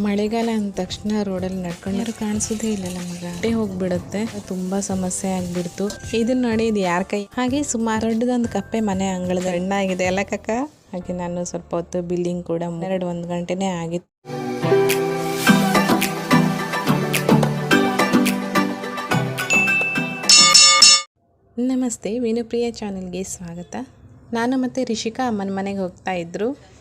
ಮಳೆಗಾಲ ಅಂದ ತಕ್ಷಣ ರೋಡಲ್ಲಿ ನಡ್ಕೊಂಡು ಯಾರು ಕಾಣಿಸೋದೇ ಇಲ್ಲ ನಮ್ಗೆ. ಹೋಗ್ಬಿಡುತ್ತೆ. ತುಂಬಾ ಸಮಸ್ಯೆ ಆಗ್ಬಿಡ್ತು. ಇದನ್ನ ನೋಡಿ ಇದು ಯಾರ ಕೈ? ಹಾಗೆ ಸುಮಾರು ದೊಡ್ಡದೊಂದು ಕಪ್ಪೆ ಮನೆ ಅಂಗಳದ ಹಣ್ಣಾಗಿದೆ ಅಲ್ಲ ಕಕ್ಕ ಹಾಗೆ ನಾನು ಸ್ವಲ್ಪ ಹೊತ್ತು ಬಿಲ್ಲಿಂಗ್ ಕೂಡ ಎರಡು ಒಂದು ಗಂಟೆನೇ ಆಗಿತ್ತು. ನಮಸ್ತೆ. ವಿನುಪ್ರಿಯ ಚಾನೆಲ್ಗೆ ಸ್ವಾಗತ. ನಾನು ಮತ್ತು ರಿಷಿಕಾ ಅಮ್ಮನ ಮನೆಗೆ ಹೋಗ್ತಾ ಇದ್ರು.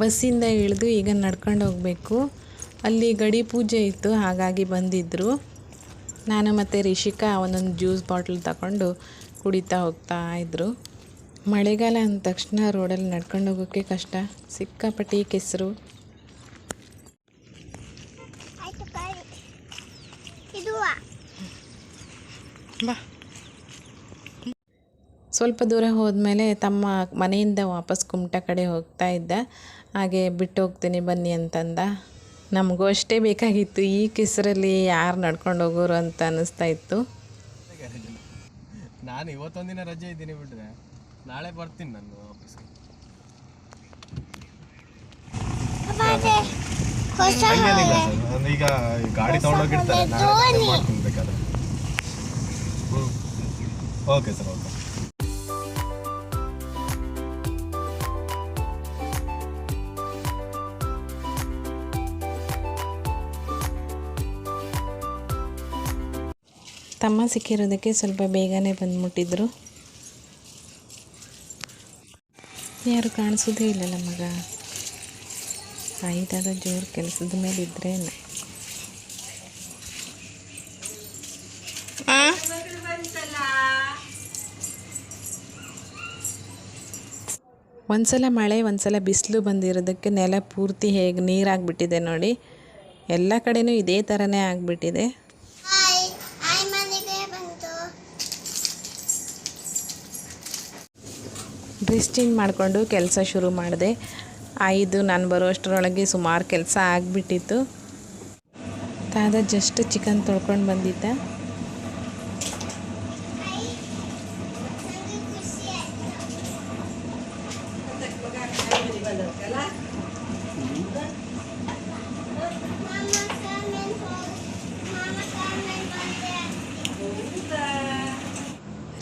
ಬಸ್ಸಿಂದ ಇಳಿದು ಈಗ ನಡ್ಕೊಂಡು ಹೋಗಬೇಕು. ಅಲ್ಲಿ ಗಡಿ ಪೂಜೆ ಇತ್ತು ಹಾಗಾಗಿ ಬಂದಿದ್ದರು ನಾನು ಮತ್ತು ರಿಷಿಕಾ ಒಂದೊಂದು ಜ್ಯೂಸ್ ಬಾಟ್ಲ್ ತಗೊಂಡು ಕುಡಿತಾ ಹೋಗ್ತಾ ಇದ್ದರು ಮಳೆಗಾಲ ಅಂದ ತಕ್ಷಣ ರೋಡಲ್ಲಿ ನಡ್ಕೊಂಡು ಹೋಗೋಕ್ಕೆ ಕಷ್ಟ. ಸಿಕ್ಕಾಪಟ್ಟಿ ಕೆಸರು. ಬಾ. ಸ್ವಲ್ಪ ದೂರ ಹೋದ್ಮೇಲೆ ತಮ್ಮ ಮನೆಯಿಂದ ವಾಪಸ್ ಕುಮಟ ಕಡೆ ಹೋಗ್ತಾ ಇದ್ದ. ಹಾಗೆ ಬಿಟ್ಟು ಹೋಗ್ತೀನಿ ಬನ್ನಿ ಅಂತಂದ. ನಮಗೂ ಅಷ್ಟೇ ಬೇಕಾಗಿತ್ತು. ಈ ಕೆಸರಲ್ಲಿ ಯಾರು ನಡ್ಕೊಂಡು ಹೋಗೋರು ಅಂತ ಅನ್ನಿಸ್ತಾ ಇತ್ತು. ನಾನು ದಿನ ರಜೆ ಇದ್ದೀನಿ ಬಿಟ್ಟರೆ ನಾಳೆ ಬರ್ತೀನಿ ನಾನು ಆಫೀಸ್ಗೆ ಈಗ ಈ ಗಾಡಿ ತಗೊಂಡೋಗಿರ್ತಾರೆ ಓಕೆ ಸರ್ ಓಕೆ. ತಮ್ಮ ಸಿಕ್ಕಿರೋದಕ್ಕೆ ಸ್ವಲ್ಪ ಬೇಗನೆ ಬಂದ್ಬಿಟ್ಟಿದ್ರು. ಯಾರು ಕಾಣಿಸೋದೇ ಇಲ್ಲ ನಮಗ ಆಯ್ತಾದ ಜೋರು ಕೆಲಸದ ಮೇಲೆ ಇದ್ರೆ ಒಂದ್ಸಲ ಮಳೆ, ಒಂದ್ಸಲ ಬಿಸಿಲು ಬಂದಿರೋದಕ್ಕೆ ನೆಲ ಪೂರ್ತಿ ಹೇಗೆ ನೀರಾಗ್ಬಿಟ್ಟಿದೆ ನೋಡಿ. ಎಲ್ಲ ಕಡೆನೂ ಇದೇ ಥರನೇ ಆಗಿಬಿಟ್ಟಿದೆ ಹಾಯ್ ಹಾಯ್ ಮನೆಗೆ ಬಂತು ಡ್ರೆಸ್ ಚೇಂಜ್ ಮಾಡಿಕೊಂಡು ಕೆಲಸ ಶುರು ಮಾಡಿದೆ. ಐದು ನಾನು ಬರೋ ಅಷ್ಟರೊಳಗೆ ಸುಮಾರು ಕೆಲಸ ಆಗಿಬಿಟ್ಟಿತ್ತು. ತಾದ ಜಸ್ಟ್ ಚಿಕನ್ ತೊಳ್ಕೊಂಡು ಬಂದಿದ್ದ.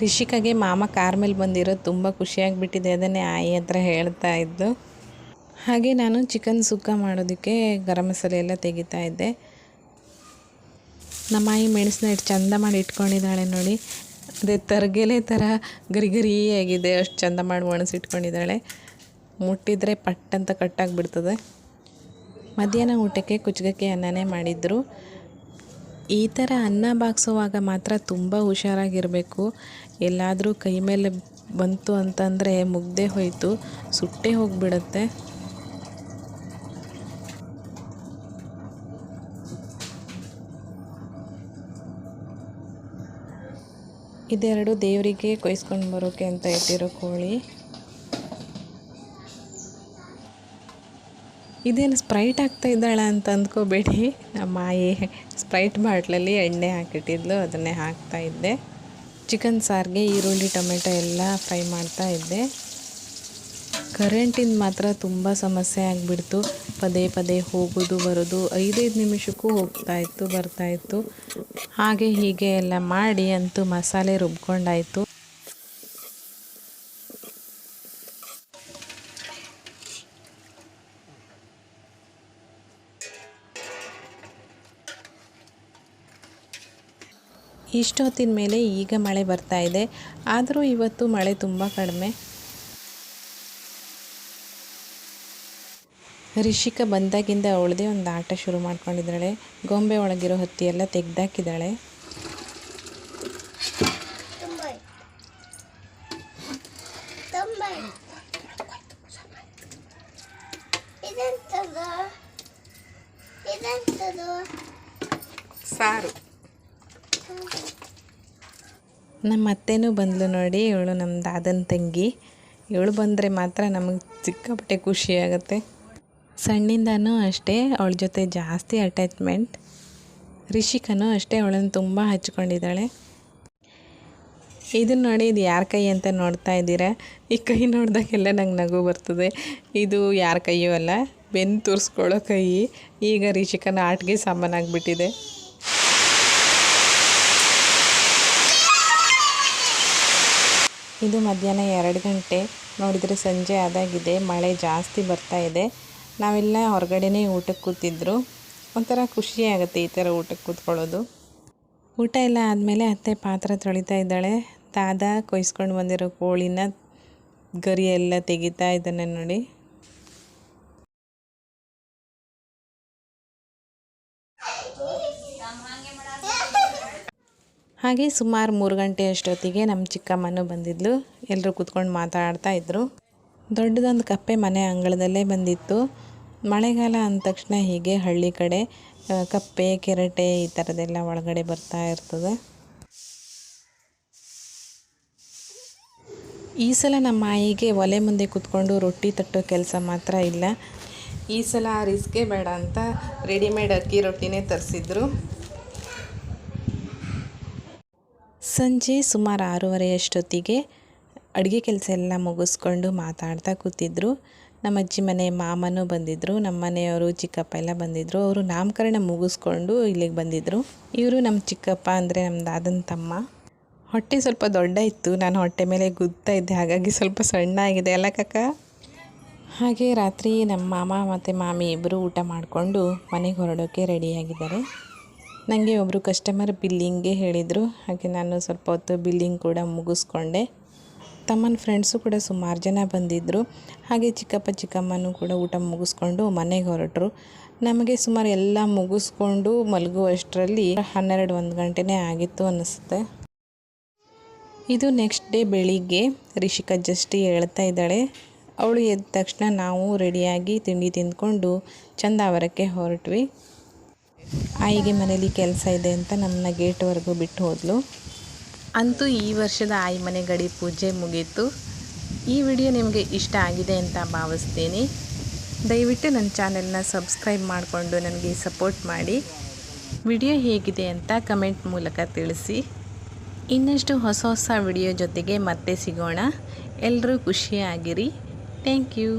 ರಿಷಿಕಾಗೆ ಮಾಮ ಕಾರ್ ಮೇಲೆ ಬಂದಿರೋದು ತುಂಬ ಖುಷಿಯಾಗಿಬಿಟ್ಟಿದೆ, ಅದನ್ನೇ ಆಯಿ ಹತ್ರ ಹೇಳ್ತಾ ಇದ್ದು. ಹಾಗೆ ನಾನು ಚಿಕನ್ ಸುಕ್ಕ ಮಾಡೋದಕ್ಕೆ ಗರಂ ಮಸಾಲೆ ಎಲ್ಲ ತೆಗಿತಾ ಇದ್ದೆ. ನಮ್ಮ ಆಯಿ ಮೆಣಸನ್ನ ಇಟ್ಟು ಚಂದ ಮಾಡಿ ಇಟ್ಕೊಂಡಿದ್ದಾಳೆ ನೋಡಿ. ಅದೇ ತರಗೆಲೆ ಥರ ಗರಿ ಗರಿ ಆಗಿದೆ, ಅಷ್ಟು ಚಂದ ಮಾಡಿ ಒಣಸಿಟ್ಕೊಂಡಿದ್ದಾಳೆ. ಮುಟ್ಟಿದರೆ ಪಟ್ ಅಂತ ಕಟ್ಟಾಗಿಬಿಡ್ತದೆ ಮಧ್ಯಾಹ್ನ ಊಟಕ್ಕೆ ಕುಚ್ಚಗಕ್ಕೆ ಅನ್ನನೇ ಮಾಡಿದ್ರು. ಈ ಥರ ಅನ್ನ ಬಾಗಿಸುವಾಗ ಮಾತ್ರ ತುಂಬ ಹುಷಾರಾಗಿರಬೇಕು. ಎಲ್ಲಾದರೂ ಕೈ ಮೇಲೆ ಬಂತು ಅಂತಂದರೆ ಮುಗ್ದೇ ಹೋಯಿತು, ಸುಟ್ಟೇ ಹೋಗಿಬಿಡುತ್ತೆ. ಇದೆರಡು ದೇವರಿಗೆ ಕೊಯ್ಸ್ಕೊಂಡು ಬರೋಕೆ ಅಂತ ಇಟ್ಟಿರೋ ಕೋಳಿ. ಇದೇನು ಸ್ಪ್ರೈಟ್ ಆಗ್ತಾ ಇದ್ದಾಳೆ ಅಂತ ಅಂದ್ಕೋಬೇಡಿ. ನಮ್ಮ ಮಾಯಿ ಸ್ಪ್ರೈಟ್ ಬಾಟ್ಲಲ್ಲಿ ಎಣ್ಣೆ ಹಾಕಿಟ್ಟಿದ್ಲು, ಅದನ್ನೇ ಹಾಕ್ತಾ ಇದ್ದೆ. ಚಿಕನ್ ಸಾರಿಗೆ, ಈರುಳ್ಳಿ, ಟೊಮೆಟೊ ಎಲ್ಲ ಫ್ರೈ ಮಾಡ್ತಾ ಇದ್ದೆ. ಕರೆಂಟಿಂದ ಮಾತ್ರ ತುಂಬ ಸಮಸ್ಯೆ ಆಗಿಬಿಡ್ತು. ಪದೇ ಪದೇ ಹೋಗೋದು, ಬರೋದು, ಐದೈದು ನಿಮಿಷಕ್ಕೂ ಹೋಗ್ತಾ ಇತ್ತು, ಬರ್ತಾ ಇತ್ತು. ಹಾಗೆ ಹೀಗೆ ಎಲ್ಲ ಮಾಡಿ ಅಂತೂ ಮಸಾಲೆ ರುಬ್ಕೊಂಡಾಯಿತು. ಇಷ್ಟೊತ್ತಿನ ಮೇಲೆ ಈಗ ಮಳೆ ಬರ್ತಾ ಇದೆ. ಆದರೂ ಇವತ್ತು ಮಳೆ ತುಂಬ ಕಡಿಮೆ. ರಿಷಿಕ ಬಂದಾಗಿಂದ ಅವಳದೇ ಒಂದು ಆಟ ಶುರು ಮಾಡ್ಕೊಂಡಿದ್ದಾಳೆ. ಗೊಂಬೆ ಒಳಗಿರೋ ಹತ್ತಿ ಎಲ್ಲ ತೆಗ್ದಾಕಿದ್ದಾಳೆ ಸಾರು. ನಮ್ಮ ಅತ್ತೆನೂ ಬಂದಳು ನೋಡಿ, ಇವಳು ನಮ್ಮ ದಾದನ ತಂಗಿ. ಇವಳು ಬಂದರೆ ಮಾತ್ರ ನಮಗೆ ಸಿಕ್ಕಾಪಟ್ಟೆ ಖುಷಿ ಆಗುತ್ತೆ. ಸಣ್ಣಿಂದನೂ ಅಷ್ಟೇ, ಅವಳ ಜೊತೆ ಜಾಸ್ತಿ ಅಟ್ಯಾಚ್ಮೆಂಟ್ ರಿಷಿಕನೂ ಅಷ್ಟೇ, ಅವಳನ್ನು ತುಂಬ ಹಚ್ಕೊಂಡಿದ್ದಾಳೆ. ಇದನ್ನ ನೋಡಿ, ಇದು ಯಾರ ಕೈ ಅಂತ ನೋಡ್ತಾ ಇದ್ದೀರಾ? ಈ ಕೈ ನೋಡಿದಾಗೆಲ್ಲ ನಂಗೆ ನಗು ಬರ್ತದೆ. ಇದು ಯಾರ ಕೈಯೂ ಅಲ್ಲ, ಬೆನ್ನು ತೋರಿಸ್ಕೊಳ್ಳೋ ಕೈ. ಈಗ ರಿಷಿಕನ ಆಟಿಗೆ ಸಾಮಾನಾಗ್ಬಿಟ್ಟಿದೆ. ಇದು ಮಧ್ಯಾಹ್ನ ಎರಡು ಗಂಟೆ. ನೋಡಿದರೆ ಸಂಜೆ ಆದಾಗಿದೆ. ಮಳೆ ಜಾಸ್ತಿ ಬರ್ತಾ ಇದೆ. ನಾವೆಲ್ಲ ಹೊರಗಡೆನೇ ಊಟಕ್ಕೆ ಕೂತಿದ್ರು. ಒಂಥರ ಖುಷಿ ಆಗುತ್ತೆ ಈ ಥರ ಊಟಕ್ಕೆ ಕೂತ್ಕೊಳ್ಳೋದು. ಊಟ ಎಲ್ಲ ಆದಮೇಲೆ ಅತ್ತೆ ಪಾತ್ರ ತೊಳಿತಾ ಇದ್ದಾಳೆ. ತಾದ ಕೊಯ್ಸ್ಕೊಂಡು ಬಂದಿರೋ ಕೋಳಿನ ಗರಿ ಎಲ್ಲ ತೆಗಿತಾ ಇದ್ದಾನೆ ನೋಡಿ. ಹಾಗೆ ಸುಮಾರು ಮೂರು ಗಂಟೆ ಅಷ್ಟೊತ್ತಿಗೆ ನಮ್ಮ ಚಿಕ್ಕಮ್ಮನೂ ಬಂದಿದ್ಲು. ಎಲ್ಲರೂ ಕೂತ್ಕೊಂಡು ಮಾತಾಡ್ತಾ ಇದ್ದರು ದೊಡ್ಡದೊಂದು ಕಪ್ಪೆ ಮನೆ ಅಂಗಳದಲ್ಲೇ ಬಂದಿತ್ತು. ಮಳೆಗಾಲ ಅಂದ ತಕ್ಷಣ ಹೀಗೆ ಹಳ್ಳಿ ಕಡೆ ಕಪ್ಪೆ, ಕೆರಟೆ ಈ ಥರದ್ದೆಲ್ಲ ಒಳಗಡೆ ಬರ್ತಾ ಇರ್ತದೆ. ಈ ಸಲ ನಮ್ಮ ಮಾಯಿಗೆ ಒಲೆ ಮುಂದೆ ಕೂತ್ಕೊಂಡು ರೊಟ್ಟಿ ತಟ್ಟೋ ಕೆಲಸ ಮಾತ್ರ ಇಲ್ಲ. ಈ ಸಲ ರಿಸ್ಕೇ ಬೇಡ ಅಂತ ರೆಡಿಮೇಡ್ ಅಕ್ಕಿ ರೊಟ್ಟಿನೇ ತರಿಸಿದ್ರು. ಸಂಜೆ ಸುಮಾರು ಆರೂವರೆ ಅಷ್ಟೊತ್ತಿಗೆ ಅಡುಗೆ ಕೆಲಸ ಎಲ್ಲ ಮುಗಿಸ್ಕೊಂಡು ಮಾತಾಡ್ತಾ ಕೂತಿದ್ರು. ನಮ್ಮ ಅಜ್ಜಿ ಮನೆ ಮಾಮನೂ ಬಂದಿದ್ದರು ನಮ್ಮ ಮನೆಯವರು ಚಿಕ್ಕಪ್ಪ ಎಲ್ಲ ಬಂದಿದ್ದರು ಅವರು ನಾಮಕರಣ ಮುಗಿಸ್ಕೊಂಡು ಇಲ್ಲಿಗೆ ಬಂದಿದ್ದರು ಇವರು ನಮ್ಮ ಚಿಕ್ಕಪ್ಪ ಅಂದರೆ ನಮ್ಮ ದಾದನ ತಮ್ಮ. ಹೊಟ್ಟೆ ಸ್ವಲ್ಪ ದೊಡ್ಡ ಇತ್ತು, ನಾನು ಹೊಟ್ಟೆ ಮೇಲೆ ಗುದ್ತಾ ಇದ್ದೆ, ಹಾಗಾಗಿ ಸ್ವಲ್ಪ ಸಣ್ಣ ಆಗಿದೆ ಅಲ್ಲ ಕಕ್ಕ ಹಾಗೆ ರಾತ್ರಿ ನಮ್ಮ ಮಾಮ ಮತ್ತು ಮಾಮಿ ಇಬ್ಬರು ಊಟ ಮಾಡಿಕೊಂಡು ಮನೆಗೆ ಹೊರಡೋಕ್ಕೆ ರೆಡಿಯಾಗಿದ್ದಾರೆ ನನಗೆ ಒಬ್ಬರು ಕಸ್ಟಮರ್ ಬಿಲ್ಲಿಂಗ್ಗೆ ಹೇಳಿದರು. ಹಾಗೆ ನಾನು ಸ್ವಲ್ಪ ಹೊತ್ತು ಬಿಲ್ಲಿಂಗ್ ಕೂಡ ಮುಗಿಸ್ಕೊಂಡೆ. ತಮ್ಮನ ಫ್ರೆಂಡ್ಸು ಕೂಡ ಸುಮಾರು ಜನ ಬಂದಿದ್ದರು ಹಾಗೆ ಚಿಕ್ಕಪ್ಪ, ಚಿಕ್ಕಮ್ಮನೂ ಕೂಡ ಊಟ ಮುಗಿಸ್ಕೊಂಡು ಮನೆಗೆ ಹೊರಟರು. ನಮಗೆ ಸುಮಾರು ಎಲ್ಲ ಮುಗಿಸ್ಕೊಂಡು ಮಲಗುವಷ್ಟರಲ್ಲಿ ಹನ್ನೆರಡು, ಒಂದು ಗಂಟೆನೇ ಆಗಿತ್ತು ಅನ್ನಿಸುತ್ತೆ ಇದು ನೆಕ್ಸ್ಟ್ ಡೇ ಬೆಳಿಗ್ಗೆ ರಿಷಿಕಾ ಜಸ್ಟಿ ಹೇಳ್ತಾ ಇದ್ದಾಳೆ. ಅವಳು ಎದ್ದ ತಕ್ಷಣ ನಾವು ರೆಡಿಯಾಗಿ ತಿಂಡಿ ತಿಂದ್ಕೊಂಡು ಚಂದಾವರಕ್ಕೆ ಹೊರಟ್ವಿ. ಆಯಿಗೆ ಮನೇಲಿ ಕೆಲಸ ಇದೆ ಅಂತ ನಮ್ಮನ್ನ ಗೇಟ್ವರೆಗೂ ಬಿಟ್ಟು ಹೋದಲು. ಅಂತೂ ಈ ವರ್ಷದ ಆಯಿ ಮನೆ ಗಡಿ ಪೂಜೆ ಮುಗೀತು. ಈ ವಿಡಿಯೋ ನಿಮಗೆ ಇಷ್ಟ ಆಗಿದೆ ಅಂತ ಭಾವಿಸ್ತೀನಿ. ದಯವಿಟ್ಟು ನನ್ನ ಚಾನೆಲ್ನ ಸಬ್ಸ್ಕ್ರೈಬ್ ಮಾಡಿಕೊಂಡು ನನಗೆ ಸಪೋರ್ಟ್ ಮಾಡಿ. ವಿಡಿಯೋ ಹೇಗಿದೆ ಅಂತ ಕಮೆಂಟ್ ಮೂಲಕ ತಿಳಿಸಿ. ಇನ್ನಷ್ಟು ಹೊಸ ಹೊಸ ವಿಡಿಯೋ ಜೊತೆಗೆ ಮತ್ತೆ ಸಿಗೋಣ. ಎಲ್ಲರೂ ಖುಷಿಯಾಗಿರಿ. Thank you